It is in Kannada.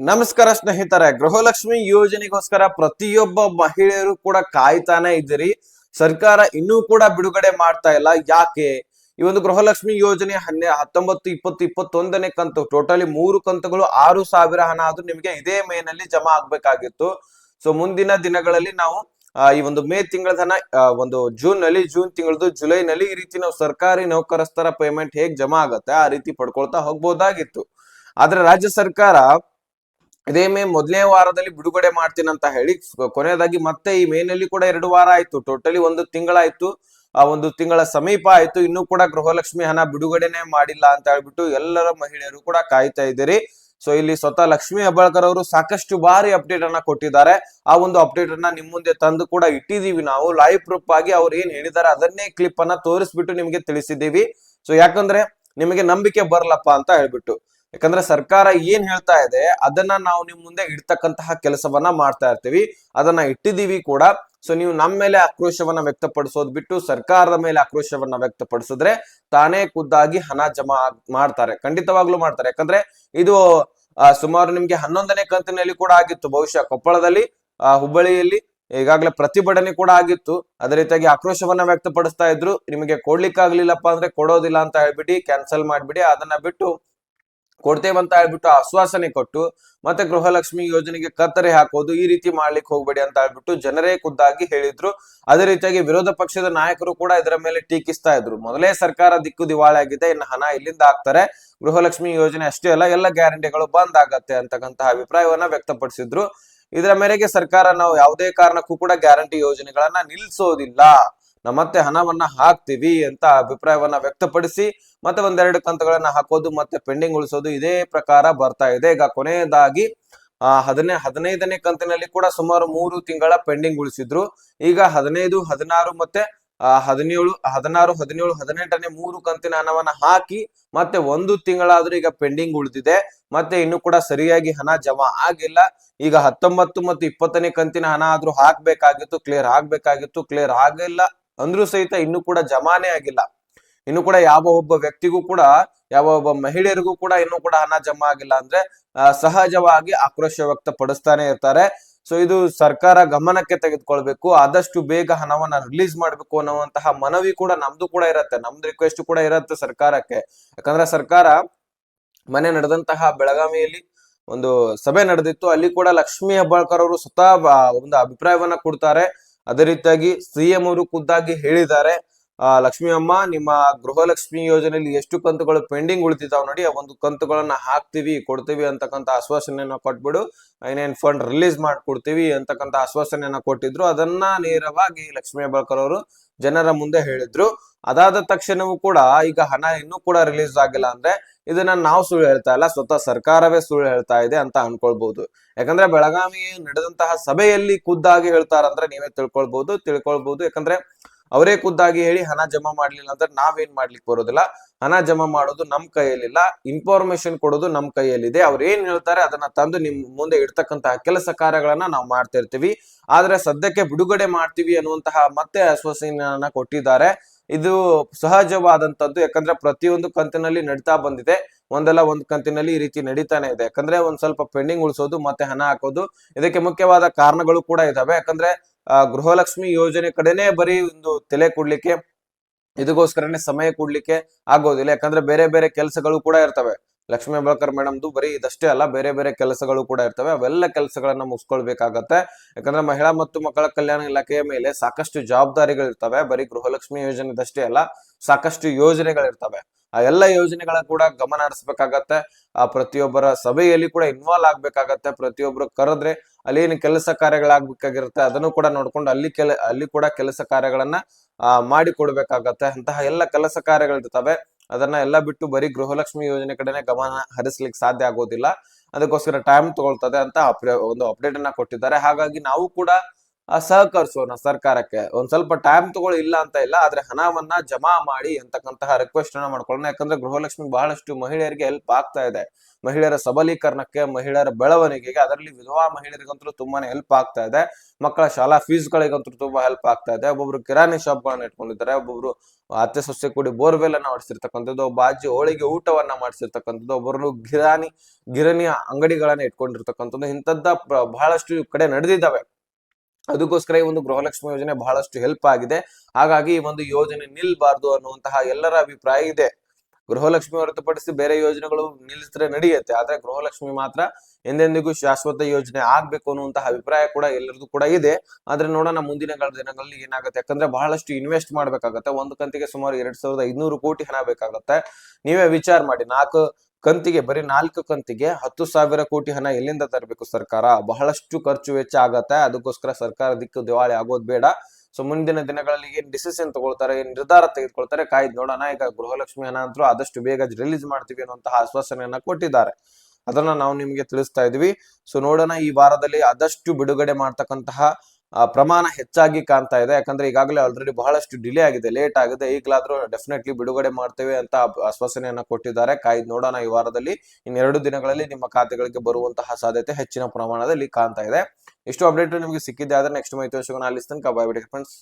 ನಮಸ್ಕಾರ ಸ್ನೇಹಿತರೆ ಗೃಹಲಕ್ಷ್ಮಿ ಯೋಜನೆಗೋಸ್ಕರ ಪ್ರತಿಯೊಬ್ಬ ಮಹಿಳೆಯರು ಕೂಡ ಕಾಯ್ತಾನೆ ಇದ್ದೀರಿ. ಸರ್ಕಾರ ಇನ್ನೂ ಕೂಡ ಬಿಡುಗಡೆ ಮಾಡ್ತಾ ಇಲ್ಲ. ಯಾಕೆ? ಈ ಒಂದು ಗೃಹಲಕ್ಷ್ಮಿ ಯೋಜನೆ ಹನ್ನೆ ಹತ್ತೊಂಬತ್ತು ಇಪ್ಪತ್ತು ಇಪ್ಪತ್ತೊಂದನೇ ಕಂತು ಟೋಟಲಿ ಮೂರು ಕಂತುಗಳು ಆರು ಸಾವಿರ ಹಣ ಆದ್ರೂ ನಿಮಗೆ ಇದೇ ಮೇನಲ್ಲಿ ಜಮಾ ಆಗ್ಬೇಕಾಗಿತ್ತು. ಸೊ ಮುಂದಿನ ದಿನಗಳಲ್ಲಿ ನಾವು ಈ ಒಂದು ಮೇ ತಿಂಗಳ ಹಣ ಆ, ಒಂದು ಜೂನ್ನಲ್ಲಿ ಜೂನ್ ತಿಂಗಳದು ಜುಲೈ ನಲ್ಲಿ ಈ ರೀತಿ ನಾವು ಸರ್ಕಾರಿ ನೌಕರಸ್ಥರ ಪೇಮೆಂಟ್ ಹೇಗ್ ಜಮಾ ಆಗುತ್ತೆ ಆ ರೀತಿ ಪಡ್ಕೊಳ್ತಾ ಹೋಗ್ಬೋದಾಗಿತ್ತು. ಆದ್ರೆ ರಾಜ್ಯ ಸರ್ಕಾರ ಇದೇ ಮೇ ಮೊದಲನೇ ವಾರದಲ್ಲಿ ಬಿಡುಗಡೆ ಮಾಡ್ತೀನಿ ಅಂತ ಹೇಳಿ ಕೊನೆಯದಾಗಿ ಮತ್ತೆ ಈ ಮೇನಲ್ಲಿ ಕೂಡ ಎರಡು ವಾರ ಆಯ್ತು. ಟೋಟಲಿ ಒಂದು ತಿಂಗಳಾಯ್ತು. ಆ ಒಂದು ತಿಂಗಳ ಸಮೀಪ ಆಯ್ತು. ಇನ್ನೂ ಕೂಡ ಗೃಹಲಕ್ಷ್ಮಿ ಹಣ ಬಿಡುಗಡೆನೆ ಮಾಡಿಲ್ಲ ಅಂತ ಹೇಳ್ಬಿಟ್ಟು ಎಲ್ಲರ ಮಹಿಳೆಯರು ಕೂಡ ಕಾಯ್ತಾ ಇದ್ದೀರಿ. ಸೊ, ಇಲ್ಲಿ ಸ್ವತಃ ಲಕ್ಷ್ಮಿ ಹೆಬ್ಬಾಳ್ಕರ್ ಅವರು ಸಾಕಷ್ಟು ಬಾರಿ ಅಪ್ಡೇಟ್ ಅನ್ನ ಕೊಟ್ಟಿದ್ದಾರೆ. ಆ ಒಂದು ಅಪ್ಡೇಟ್ ಅನ್ನ ನಿಮ್ ಮುಂದೆ ತಂದು ಕೂಡ ಇಟ್ಟಿದೀವಿ ನಾವು. ಲೈವ್ ಪ್ರೂಫ್ ಆಗಿ ಅವ್ರು ಏನ್ ಹೇಳಿದ್ದಾರೆ ಅದನ್ನೇ ಕ್ಲಿಪ್ ಅನ್ನ ತೋರಿಸ್ಬಿಟ್ಟು ನಿಮ್ಗೆ ತಿಳಿಸಿದ್ದೀವಿ. ಸೊ, ಯಾಕಂದ್ರೆ ನಿಮಗೆ ನಂಬಿಕೆ ಬರಲಪ್ಪ ಅಂತ ಹೇಳ್ಬಿಟ್ಟು. ಯಾಕಂದ್ರೆ ಸರ್ಕಾರ ಏನ್ ಹೇಳ್ತಾ ಇದೆ ಅದನ್ನ ನಾವು ನಿಮ್ ಮುಂದೆ ಇಡ್ತಕ್ಕಂತಹ ಕೆಲಸವನ್ನ ಮಾಡ್ತಾ ಇರ್ತೀವಿ. ಅದನ್ನ ಇಟ್ಟಿದೀವಿ ಕೂಡ. ಸೊ ನೀವು ನಮ್ಮ ಮೇಲೆ ಆಕ್ರೋಶವನ್ನ ವ್ಯಕ್ತಪಡಿಸೋದ್ ಬಿಟ್ಟು ಸರ್ಕಾರದ ಮೇಲೆ ಆಕ್ರೋಶವನ್ನ ವ್ಯಕ್ತಪಡಿಸಿದ್ರೆ ತಾನೇ ಖುದ್ದಾಗಿ ಹಣ ಜಮಾ ಮಾಡ್ತಾರೆ. ಖಂಡಿತವಾಗ್ಲೂ ಮಾಡ್ತಾರೆ. ಯಾಕಂದ್ರೆ ಇದು ಸುಮಾರು ನಿಮ್ಗೆ ಹನ್ನೊಂದನೇ ಕಂತಿನಲ್ಲಿ ಕೂಡ ಆಗಿತ್ತು. ಬಹುಶಃ ಕೊಪ್ಪಳದಲ್ಲಿ ಆ, ಹುಬ್ಬಳ್ಳಿಯಲ್ಲಿ ಈಗಾಗಲೇ ಪ್ರತಿಭಟನೆ ಕೂಡ ಆಗಿತ್ತು. ಅದೇ ರೀತಿಯಾಗಿ ಆಕ್ರೋಶವನ್ನ ವ್ಯಕ್ತಪಡಿಸ್ತಾ ಇದ್ರು. ನಿಮಗೆ ಕೊಡ್ಲಿಕ್ಕಾಗ್ಲಿಲ್ಲಪ್ಪ ಅಂದ್ರೆ ಕೊಡೋದಿಲ್ಲ ಅಂತ ಹೇಳ್ಬಿಟ್ಟು ಕ್ಯಾನ್ಸಲ್ ಮಾಡ್ಬಿಡಿ. ಅದನ್ನ ಬಿಟ್ಟು ಕೊಡ್ತೇವೆ ಅಂತ ಹೇಳ್ಬಿಟ್ಟು ಆಶ್ವಾಸನೆ ಕೊಟ್ಟು ಮತ್ತೆ ಗೃಹಲಕ್ಷ್ಮಿ ಯೋಜನೆಗೆ ಕತ್ತರಿ ಹಾಕೋದು ಈ ರೀತಿ ಮಾಡ್ಲಿಕ್ಕೆ ಹೋಗ್ಬೇಡಿ ಅಂತ ಹೇಳ್ಬಿಟ್ಟು ಜನರೇ ಖುದ್ದಾಗಿ ಹೇಳಿದ್ರು. ಅದೇ ರೀತಿಯಾಗಿ ವಿರೋಧ ಪಕ್ಷದ ನಾಯಕರು ಕೂಡ ಇದರ ಮೇಲೆ ಟೀಕಿಸ್ತಾ ಇದ್ರು. ಮೊದಲೇ ಸರ್ಕಾರ ದಿಕ್ಕು ದಿವಾಳಿ ಆಗಿದೆ, ಇನ್ನು ಹಣ ಇಲ್ಲಿಂದ ಹಾಕ್ತಾರೆ. ಗೃಹಲಕ್ಷ್ಮಿ ಯೋಜನೆ ಅಷ್ಟೇ ಅಲ್ಲ, ಎಲ್ಲ ಗ್ಯಾರಂಟಿಗಳು ಬಂದ್ ಆಗತ್ತೆ ಅಂತಕ್ಕಂತಹ ಅಭಿಪ್ರಾಯವನ್ನ ವ್ಯಕ್ತಪಡಿಸಿದ್ರು. ಇದರ ಮೇರೆಗೆ ಸರ್ಕಾರ ನಾವು ಯಾವುದೇ ಕಾರಣಕ್ಕೂ ಕೂಡ ಗ್ಯಾರಂಟಿ ಯೋಜನೆಗಳನ್ನ ನಿಲ್ಸೋದಿಲ್ಲ. ನಾವು ಮತ್ತೆ ಹಣವನ್ನ ಹಾಕ್ತಿವಿ ಅಂತ ಅಭಿಪ್ರಾಯವನ್ನ ವ್ಯಕ್ತಪಡಿಸಿ ಮತ್ತೆ ಒಂದೆರಡು ಕಂತುಗಳನ್ನ ಹಾಕೋದು ಮತ್ತೆ ಪೆಂಡಿಂಗ್ ಉಳಿಸೋದು ಇದೇ ಪ್ರಕಾರ ಬರ್ತಾ ಇದೆ. ಈಗ ಕೊನೆಯದಾಗಿ, ಆ, ಹದಿನೈ, ಹದಿನೈದನೇ ಕಂತಿನಲ್ಲಿ ಕೂಡ ಸುಮಾರು ಮೂರು ತಿಂಗಳ ಪೆಂಡಿಂಗ್ ಉಳಿಸಿದ್ರು. ಈಗ ಹದಿನೈದು, ಹದಿನಾರು ಮತ್ತೆ, ಆ, ಹದಿನೇಳು, ಹದಿನಾರು, ಹದಿನೇಳು, ಹದಿನೆಂಟನೇ ಮೂರು ಕಂತಿನ ಹಣವನ್ನ ಹಾಕಿ ಮತ್ತೆ ಒಂದು ತಿಂಗಳಾದ್ರೂ ಈಗ ಪೆಂಡಿಂಗ್ ಉಳಿದಿದೆ. ಮತ್ತೆ ಇನ್ನು ಕೂಡ ಸರಿಯಾಗಿ ಹಣ ಜಮಾ ಆಗಿಲ್ಲ. ಈಗ ಹತ್ತೊಂಬತ್ತು ಮತ್ತು ಇಪ್ಪತ್ತನೇ ಕಂತಿನ ಹಣ ಆದ್ರೂ ಹಾಕ್ಬೇಕಾಗಿತ್ತು, ಕ್ಲಿಯರ್ ಆಗ್ಬೇಕಾಗಿತ್ತು, ಕ್ಲಿಯರ್ ಆಗಿಲ್ಲ. ಅಂದ್ರೂ ಸಹಿತ ಇನ್ನು ಕೂಡ ಜಮಾನೇ ಆಗಿಲ್ಲ. ಇನ್ನು ಕೂಡ ಯಾವ ಒಬ್ಬ ವ್ಯಕ್ತಿಗೂ ಕೂಡ, ಯಾವ ಒಬ್ಬ ಮಹಿಳೆಯರಿಗೂ ಕೂಡ ಇನ್ನೂ ಕೂಡ ಹಣ ಜಮಾ ಆಗಿಲ್ಲ ಅಂದ್ರೆ ಸಹಜವಾಗಿ ಆಕ್ರೋಶ ವ್ಯಕ್ತಪಡಿಸ್ತಾನೆ ಇರ್ತಾರೆ. ಸೊ ಇದು ಸರ್ಕಾರ ಗಮನಕ್ಕೆ ತೆಗೆದುಕೊಳ್ಬೇಕು. ಆದಷ್ಟು ಬೇಗ ಹಣವನ್ನ ರಿಲೀಸ್ ಮಾಡ್ಬೇಕು ಅನ್ನುವಂತಹ ಮನವಿ ಕೂಡ ನಮ್ದು ಕೂಡ ಇರತ್ತೆ. ನಮ್ದು ರಿಕ್ವೆಸ್ಟ್ ಕೂಡ ಇರತ್ತೆ ಸರ್ಕಾರಕ್ಕೆ. ಯಾಕಂದ್ರೆ ಸರ್ಕಾರ ಮನೆ ನಡೆದಂತಹ ಬೆಳಗಾವಿಯಲ್ಲಿ ಒಂದು ಸಭೆ ನಡೆದಿತ್ತು. ಅಲ್ಲಿ ಕೂಡ ಲಕ್ಷ್ಮೀ ಹೆಬ್ಬಾಳ್ಕರ್ ಅವರು ಸ್ವತಃ ಒಂದು ಅಭಿಪ್ರಾಯವನ್ನ ಕೊಡ್ತಾರೆ. ಅದೇ ರೀತಿಯಾಗಿ ಸಿಎಂ ಅವರು ಖುದ್ದಾಗಿ ಹೇಳಿದ್ದಾರೆ. ಲಕ್ಷ್ಮಿ ಅಮ್ಮ ನಿಮ್ಮ ಗೃಹಲಕ್ಷ್ಮಿ ಯೋಜನೆಯಲ್ಲಿ ಎಷ್ಟು ಕಂತುಗಳು ಪೆಂಡಿಂಗ್ ಉಳಿತಿದಾವ್ ನೋಡಿ, ಆ ಒಂದು ಕಂತುಗಳನ್ನ ಹಾಕ್ತಿವಿ, ಕೊಡ್ತೀವಿ ಅಂತಕ್ಕಂಥ ಆಶ್ವಾಸನೆಯನ್ನ ಕೊಟ್ಬಿಡು ಇನ್ನೇನ್ ಫಂಡ್ ರಿಲೀಸ್ ಮಾಡ್ಕೊಡ್ತೀವಿ ಅಂತಕ್ಕಂಥ ಆಶ್ವಾಸನೆಯನ್ನ ಕೊಟ್ಟಿದ್ರು. ಅದನ್ನ ನೇರವಾಗಿ ಲಕ್ಷ್ಮಿ ಹೆಬ್ಬಾಳ್ಕರ್ ಅವರು ಜನರ ಮುಂದೆ ಹೇಳಿದ್ರು. ಅದಾದ ತಕ್ಷಣವೂ ಕೂಡ ಈಗ ಹಣ ಇನ್ನೂ ಕೂಡ ರಿಲೀಸ್ ಆಗಿಲ್ಲ ಅಂದ್ರೆ ಇದನ್ನ ನಾವು ಸುಳ್ಳು ಹೇಳ್ತಾ ಇಲ್ಲ, ಸ್ವತಃ ಸರ್ಕಾರವೇ ಸುಳ್ಳು ಹೇಳ್ತಾ ಇದೆ ಅಂತ ಅನ್ಕೊಳ್ಬಹುದು ಯಾಕಂದ್ರೆ ಬೆಳಗಾವಿ ನಡೆದಂತಹ ಸಭೆಯಲ್ಲಿ ಖುದ್ದಾಗಿ ಹೇಳ್ತಾರಂದ್ರೆ ನೀವೇ ತಿಳ್ಕೊಳ್ಬಹುದು ತಿಳ್ಕೊಳ್ಬಹುದು ಯಾಕಂದ್ರೆ ಅವರೇ ಖುದ್ದಾಗಿ ಹೇಳಿ ಹಣ ಜಮಾ ಮಾಡ್ಲಿಲ್ಲ ಅಂದ್ರೆ ನಾವೇನ್ ಮಾಡ್ಲಿಕ್ಕೆ ಬರೋದಿಲ್ಲ? ಹಣ ಜಮಾ ಮಾಡೋದು ನಮ್ ಕೈಯಲ್ಲಿಲ್ಲ ಇನ್ಫಾರ್ಮೇಶನ್ ಕೊಡೋದು ನಮ್ ಕೈಯಲ್ಲಿದೆ. ಅವ್ರು ಏನ್ ಹೇಳ್ತಾರೆ ಅದನ್ನ ತಂದು ನಿಮ್ ಮುಂದೆ ಇಡ್ತಕ್ಕಂತಹ ಕೆಲಸ ಕಾರ್ಯಗಳನ್ನ ನಾವು ಮಾಡ್ತಾ ಇರ್ತೀವಿ. ಆದ್ರೆ ಸದ್ಯಕ್ಕೆ ಬಿಡುಗಡೆ ಮಾಡ್ತೀವಿ ಅನ್ನುವಂತಹ ಮತ್ತೆ ಆಶ್ವಾಸನೆಯನ್ನ ಕೊಟ್ಟಿದ್ದಾರೆ. ಇದು ಸಹಜವಾದಂತದ್ದು ಯಾಕಂದ್ರೆ ಪ್ರತಿಯೊಂದು ಕಂತಿನಲ್ಲಿ ನಡೀತಾ ಬಂದಿದೆ. ಒಂದಲ್ಲ ಒಂದು ಕಂತಿನಲ್ಲಿ ಈ ರೀತಿ ನಡೀತಾನೆ ಇದೆ. ಯಾಕಂದ್ರೆ ಒಂದ್ ಸ್ವಲ್ಪ ಪೆಂಡಿಂಗ್ ಉಳಿಸೋದು ಮತ್ತೆ ಹಣ ಹಾಕೋದು. ಇದಕ್ಕೆ ಮುಖ್ಯವಾದ ಕಾರಣಗಳು ಕೂಡ ಇದಾವೆ. ಯಾಕಂದ್ರೆ ಗೃಹಲಕ್ಷ್ಮಿ ಯೋಜನೆ ಕಡೆನೇ ಬರೀ ಒಂದು ತಲೆ ಕೊಡ್ಲಿಕ್ಕೆ ಇದಕ್ಕೋಸ್ಕರನೇ ಸಮಯ ಕೊಡ್ಲಿಕ್ಕೆ ಆಗೋದಿಲ್ಲ. ಯಾಕಂದ್ರೆ ಬೇರೆ ಬೇರೆ ಕೆಲಸಗಳು ಕೂಡ ಇರ್ತವೆ. ಲಕ್ಷ್ಮೀ ಬಳಕರ್ ಮೇಡಮ್ದು ಬರೀ ಇದಷ್ಟೇ ಅಲ್ಲ, ಬೇರೆ ಬೇರೆ ಕೆಲಸಗಳು ಕೂಡ ಇರ್ತವೆ. ಅವೆಲ್ಲ ಕೆಲಸಗಳನ್ನ ಮುಗಿಸ್ಕೊಳ್ಬೇಕಾಗತ್ತೆ. ಯಾಕಂದ್ರೆ ಮಹಿಳಾ ಮತ್ತು ಮಕ್ಕಳ ಕಲ್ಯಾಣ ಇಲಾಖೆಯ ಮೇಲೆ ಸಾಕಷ್ಟು ಜವಾಬ್ದಾರಿಗಳಿರ್ತವೆ. ಬರೀ ಗೃಹಲಕ್ಷ್ಮಿ ಯೋಜನೆದಷ್ಟೇ ಅಲ್ಲ, ಸಾಕಷ್ಟು ಯೋಜನೆಗಳಿರ್ತವೆ. ಆ ಎಲ್ಲ ಯೋಜನೆಗಳ ಕೂಡ ಗಮನ ಹರಿಸ್ಬೇಕಾಗತ್ತೆ. ಆ, ಪ್ರತಿಯೊಬ್ಬರ ಸಭೆಯಲ್ಲಿ ಕೂಡ ಇನ್ವಾಲ್ವ್ ಆಗ್ಬೇಕಾಗತ್ತೆ. ಪ್ರತಿಯೊಬ್ಬರು ಕರೆದ್ರೆ ಅಲ್ಲಿ ಏನು ಕೆಲಸ ಕಾರ್ಯಗಳಾಗ್ಬೇಕಾಗಿರುತ್ತೆ, ಅದನ್ನು ಕೂಡ ನೋಡ್ಕೊಂಡು ಅಲ್ಲಿ ಕೆಲ, ಅಲ್ಲಿ ಕೂಡ ಕೆಲಸ ಕಾರ್ಯಗಳನ್ನ, ಆ, ಮಾಡಿ ಕೊಡ್ಬೇಕಾಗತ್ತೆ. ಅಂತಹ ಎಲ್ಲ ಕೆಲಸ ಕಾರ್ಯಗಳಿರ್ತವೆ. ಅದನ್ನ ಎಲ್ಲ ಬಿಟ್ಟು ಬರೀ ಗೃಹಲಕ್ಷ್ಮಿ ಯೋಜನೆ ಕಡೆನೆ ಗಮನ ಹರಿಸ್ಲಿಕ್ಕೆ ಸಾಧ್ಯ ಆಗೋದಿಲ್ಲ. ಅದಕ್ಕೋಸ್ಕರ ಟೈಮ್ ತಗೊಳ್ತದೆ ಅಂತ ಒಂದು ಅಪ್ಡೇಟ್ ಅನ್ನ ಕೊಟ್ಟಿದ್ದಾರೆ. ಹಾಗಾಗಿ ನಾವು ಕೂಡ ಸಹಕರಿಸೋಣ ಸರ್ಕಾರಕ್ಕೆ. ಒಂದ್ ಸ್ವಲ್ಪ ಟೈಮ್ ತಗೊಳ್ಳಿ, ಇಲ್ಲ ಅಂತ ಇಲ್ಲ, ಆದ್ರೆ ಹಣವನ್ನ ಜಮಾ ಮಾಡಿ ಅಂತಕ್ಕಂತಹ ರಿಕ್ವೆಸ್ಟ್ ಅನ್ನ ಮಾಡ್ಕೊಳ್ಳೋಣ. ಯಾಕಂದ್ರೆ ಗೃಹಲಕ್ಷ್ಮಿ ಬಹಳಷ್ಟು ಮಹಿಳೆಯರಿಗೆ ಹೆಲ್ಪ್ ಆಗ್ತಾ ಇದೆ. ಮಹಿಳೆಯರ ಸಬಲೀಕರಣಕ್ಕೆ, ಮಹಿಳೆಯರ ಬೆಳವಣಿಗೆಗೆ ಅದರಲ್ಲಿ ವಿಧವಾ ಮಹಿಳೆಯರಿಗಂತೂ ತುಂಬಾನೇ ಹೆಲ್ಪ್ ಆಗ್ತಾ ಇದೆ. ಮಕ್ಕಳ ಶಾಲಾ ಫೀಸ್ ಗಳಿಗಂತೂ ತುಂಬಾ ಹೆಲ್ಪ್ ಆಗ್ತಾ ಇದೆ. ಒಬ್ಬೊಬ್ರು ಕಿರಾಣಿ ಶಾಪ್ ಗಳನ್ನ ಇಟ್ಕೊಂಡಿದ್ದಾರೆ. ಒಬ್ಬೊಬ್ರು ಅತ್ತೆ, ಸೊಸೆ ಕೂಡಿ ಬೋರ್ವೆಲ್ ಅನ್ನ ಮಾಡಿಸಿರ್ತಕ್ಕಂಥದ್ದು. ಒಬ್ಬ ಅಜ್ಜಿ ಹೋಳಿಗೆ ಊಟವನ್ನ ಮಾಡಿಸಿರ್ತಕ್ಕಂಥದ್ದು. ಒಬ್ಬರು ಗಿರಾಣಿ ಗಿರಣಿ ಅಂಗಡಿಗಳನ್ನ ಇಟ್ಕೊಂಡಿರ್ತಕ್ಕಂಥದ್ದು. ಇಂಥದ್ದ ಬಹಳಷ್ಟು ಕಡೆ ನಡೆದಿದ್ದಾವೆ. ಅದಕ್ಕೋಸ್ಕರ ಈ ಒಂದು ಗೃಹಲಕ್ಷ್ಮಿ ಯೋಜನೆ ಬಹಳಷ್ಟು ಹೆಲ್ಪ್ ಆಗಿದೆ. ಹಾಗಾಗಿ ಈ ಒಂದು ಯೋಜನೆ ನಿಲ್ಬಾರ್ದು ಅನ್ನುವಂತಹ ಎಲ್ಲರ ಅಭಿಪ್ರಾಯ ಇದೆ. ಗೃಹಲಕ್ಷ್ಮಿ ಹೊರತುಪಡಿಸಿ ಬೇರೆ ಯೋಜನೆಗಳು ನಿಲ್ಲಿಸಿದ್ರೆ ನಡೆಯುತ್ತೆ. ಆದ್ರೆ ಗೃಹಲಕ್ಷ್ಮಿ ಮಾತ್ರ ಎಂದೆಂದಿಗೂ ಶಾಶ್ವತ ಯೋಜನೆ ಆಗ್ಬೇಕು ಅನ್ನುವಂತಹ ಅಭಿಪ್ರಾಯ ಕೂಡ ಎಲ್ಲರದು ಕೂಡ ಇದೆ. ಆದ್ರೆ ನೋಡೋಣ, ಮುಂದಿನ ಗಳ- ದಿನಗಳಲ್ಲಿ ಏನಾಗುತ್ತೆ? ಯಾಕಂದ್ರೆ ಬಹಳಷ್ಟು ಇನ್ವೆಸ್ಟ್ ಮಾಡ್ಬೇಕಾಗತ್ತೆ. ಒಂದು ಕಂತಿಗೆ ಸುಮಾರು ಎರಡ್ ಸಾವಿರದ ಐನೂರು ಕೋಟಿ ಹಣ ಬೇಕಾಗತ್ತೆ. ನೀವೇ ವಿಚಾರ ಮಾಡಿ. ನಾಲ್ಕು ಕಂತಿಗೆ, ಬರೀ ನಾಲ್ಕು ಕಂತಿಗೆ ಹತ್ತು ಸಾವಿರ ಕೋಟಿ ಹಣ ಎಲ್ಲಿಂದ ತರಬೇಕು ಸರ್ಕಾರ? ಬಹಳಷ್ಟು ಖರ್ಚು ವೆಚ್ಚ ಆಗತ್ತೆ. ಅದಕ್ಕೋಸ್ಕರ ಸರ್ಕಾರ ದಿಕ್ಕು ದಿವಾಳಿ ಆಗೋದು ಬೇಡ. ಸೊ ಮುಂದಿನ ದಿನಗಳಲ್ಲಿ ಏನ್ ಡಿಸಿಷನ್ ತಗೊಳ್ತಾರೆ, ಏನ್ ನಿರ್ಧಾರ ತೆಗೆದುಕೊಳ್ತಾರೆ, ಕಾಯ್ದು ನೋಡೋಣ. ಈಗ ಗೃಹಲಕ್ಷ್ಮಿ ಹಣ ಅಂತೂ ಆದಷ್ಟು ಬೇಗ ರಿಲೀಸ್ ಮಾಡ್ತೀವಿ ಅನ್ನುವಂತಹ ಆಶ್ವಾಸನೆಯನ್ನ ಕೊಟ್ಟಿದ್ದಾರೆ. ಅದನ್ನ ನಾವು ನಿಮಗೆ ತಿಳಿಸ್ತಾ ಇದೀವಿ ಸೊ ನೋಡೋಣ ಈ ವಾರದಲ್ಲಿ ಆದಷ್ಟು ಬಿಡುಗಡೆ ಮಾಡ್ತಕ್ಕಂತಹ ಪ್ರಮಾಣ ಹೆಚ್ಚಾಗಿ ಕಾಣ್ತಾ ಇದೆ. ಯಾಕಂದ್ರೆ ಈಗಾಗಲೇ ಆಲ್ರೆಡಿ ಬಹಳಷ್ಟು ಡಿಲೇ ಆಗಿದೆ. ಲೇಟ್ ಆಗಿದೆ. ಈಗಲಾದ್ರೂ ಡೆಫಿನೆಟ್ಲಿ ಬಿಡುಗಡೆ ಮಾಡ್ತೇವೆ ಅಂತ ಆಶ್ವಾಸನೆಯನ್ನ ಕೊಟ್ಟಿದ್ದಾರೆ. ಕಾಯ್ದು ನೋಡೋಣ ಈ ವಾರದಲ್ಲಿ. ಇನ್ನೆರಡು ದಿನಗಳಲ್ಲಿ ನಿಮ್ಮ ಖಾತೆಗಳಿಗೆ ಬರುವಂತಹ ಸಾಧ್ಯತೆ ಹೆಚ್ಚಿನ ಪ್ರಮಾಣದಲ್ಲಿ ಕಾಣ್ತಾ ಇದೆ. ಇಷ್ಟು ಅಪ್ಡೇಟ್ ನಿಮಗೆ ಸಿಕ್ಕಿದೆ ಆದ್ರೆ ನೆಕ್ಸ್ಟ್ ಮೈತ್ರಿ ಸಿಗೋಣ ಅಲ್ಲಿ ಕಬಾಯ್ ಬಾಯ್ ಬಿಡಿ ಫ್ರೆಂಡ್ಸ್